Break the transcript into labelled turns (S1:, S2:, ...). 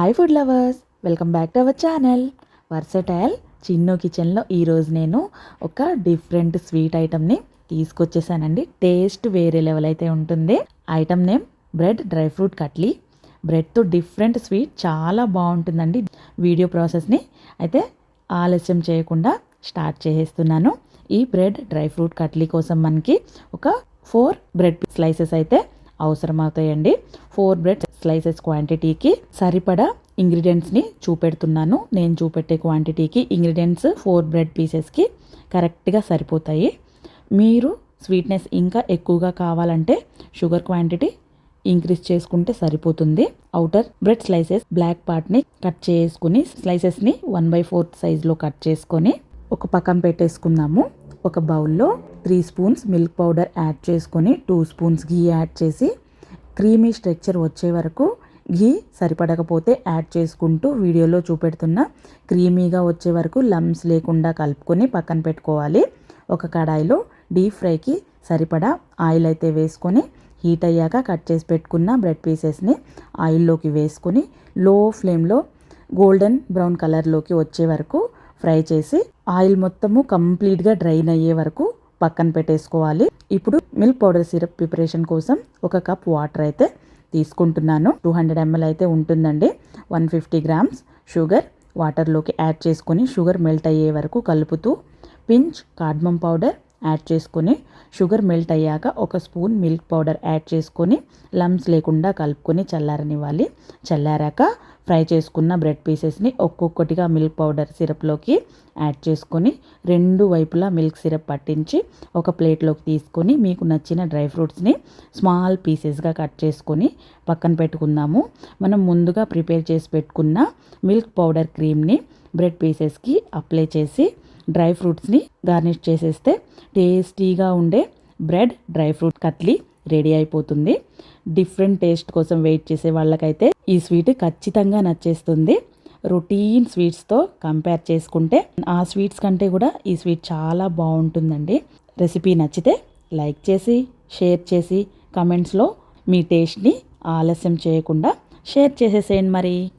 S1: Hi food lovers welcome back to our channel versatile చిన్నో కిచెన్లో ఈరోజు నేను ఒక డిఫరెంట్ స్వీట్ ఐటమ్ని తీసుకొచ్చేసానండి. టేస్ట్ వేరే లెవెల్ అయితే ఉంటుంది. Item name bread dry fruit katli. బ్రెడ్తో different sweet చాలా బాగుంటుందండి. వీడియో ప్రాసెస్ని అయితే ఆలస్యం చేయకుండా స్టార్ట్ చేసేస్తున్నాను. ఈ బ్రెడ్ డ్రై ఫ్రూట్ కట్లీ కోసం మనకి ఒక ఫోర్ బ్రెడ్ స్లైసెస్ అయితే అవసరం అవుతాయండి ఫోర్ బ్రెడ్ స్లైసెస్ క్వాంటిటీకి సరిపడా ఇంగ్రీడియంట్స్ని చూపెడుతున్నాను. నేను చూపెట్టే క్వాంటిటీకి ఇంగ్రీడియంట్స్ ఫోర్ బ్రెడ్ పీసెస్కి కరెక్ట్గా సరిపోతాయి. మీరు స్వీట్నెస్ ఇంకా ఎక్కువగా కావాలంటే షుగర్ క్వాంటిటీ ఇంక్రీజ్ చేసుకుంటే సరిపోతుంది. అవుటర్ బ్రెడ్ స్లైసెస్ బ్లాక్ పార్ట్ని కట్ చేసుకుని స్లైసెస్ని వన్ బై ఫోర్త్ సైజ్లో కట్ చేసుకొని ఒక పక్కన పెట్టేసుకుందాము. ఒక బౌల్లో three spoons milk powder add చేసుకొని టూ స్పూన్స్ ఘీ యాడ్ చేసి క్రీమీ స్ట్రక్చర్ వచ్చే వరకు ఘీ సరిపడకపోతే యాడ్ చేసుకుంటూ వీడియోలో చూపెడుతున్న క్రీమీగా వచ్చే వరకు లమ్స్ లేకుండా కలుపుకొని పక్కన పెట్టుకోవాలి. ఒక కడాయిలో డీప్ ఫ్రైకి సరిపడా ఆయిల్ అయితే వేసుకొని హీట్ అయ్యాక కట్ చేసి పెట్టుకున్న బ్రెడ్ పీసెస్ని ఆయిల్లోకి వేసుకొని లో ఫ్లేమ్లో గోల్డెన్ బ్రౌన్ కలర్లోకి వచ్చే వరకు ఫ్రై చేసి ఆయిల్ మొత్తము కంప్లీట్గా డ్రైన్ అయ్యే వరకు పక్కన పెట్టేసుకోవాలి. ఇప్పుడు మిల్క్ పౌడర్ సిరప్ ప్రిపరేషన్ కోసం ఒక కప్ వాటర్ అయితే తీసుకుంటున్నాను. టూ హండ్రెడ్ ఎంఎల్ అయితే ఉంటుందండి. వన్ ఫిఫ్టీ గ్రామ్స్ షుగర్ వాటర్లోకి యాడ్ చేసుకొని షుగర్ మెల్ట్ అయ్యే వరకు కలుపుతూ పించ్ కాడ్మం పౌడర్ యాడ్ చేసుకొని షుగర్ మెల్ట్ అయ్యాక ఒక స్పూన్ మిల్క్ పౌడర్ యాడ్ చేసుకొని లమ్స్ లేకుండా కలుపుకొని చల్లారనివ్వాలి. చల్లారాక ఫ్రై చేసుకున్న బ్రెడ్ పీసెస్ని ఒక్కొక్కటిగా మిల్క్ పౌడర్ సిరప్లోకి యాడ్ చేసుకొని రెండు వైపులా మిల్క్ సిరప్ పట్టించి ఒక ప్లేట్లోకి తీసుకొని మీకు నచ్చిన డ్రై ఫ్రూట్స్ని స్మాల్ పీసెస్గా కట్ చేసుకొని పక్కన పెట్టుకుందాము. మనం ముందుగా ప్రిపేర్ చేసి పెట్టుకున్న మిల్క్ పౌడర్ క్రీమ్ని బ్రెడ్ పీసెస్కి అప్లై చేసి డ్రై ఫ్రూట్స్ని గార్నిష్ చేసేస్తే టేస్టీగా ఉండే bread dry fruit katli ready అయిపోతుంది. డిఫరెంట్ టేస్ట్ కోసం వెయిట్ చేసే వాళ్ళకైతే ఈ స్వీట్ ఖచ్చితంగా నచ్చేస్తుంది. రొటీన్ స్వీట్స్తో కంపేర్ చేసుకుంటే ఆ స్వీట్స్ కంటే కూడా ఈ స్వీట్ చాలా బాగుంటుందండి. రెసిపీ నచ్చితే లైక్ చేసి షేర్ చేసి కమెంట్స్లో మీ టేస్ట్ని ఆలస్యం చేయకుండా షేర్ చేసేసేయండి మరి.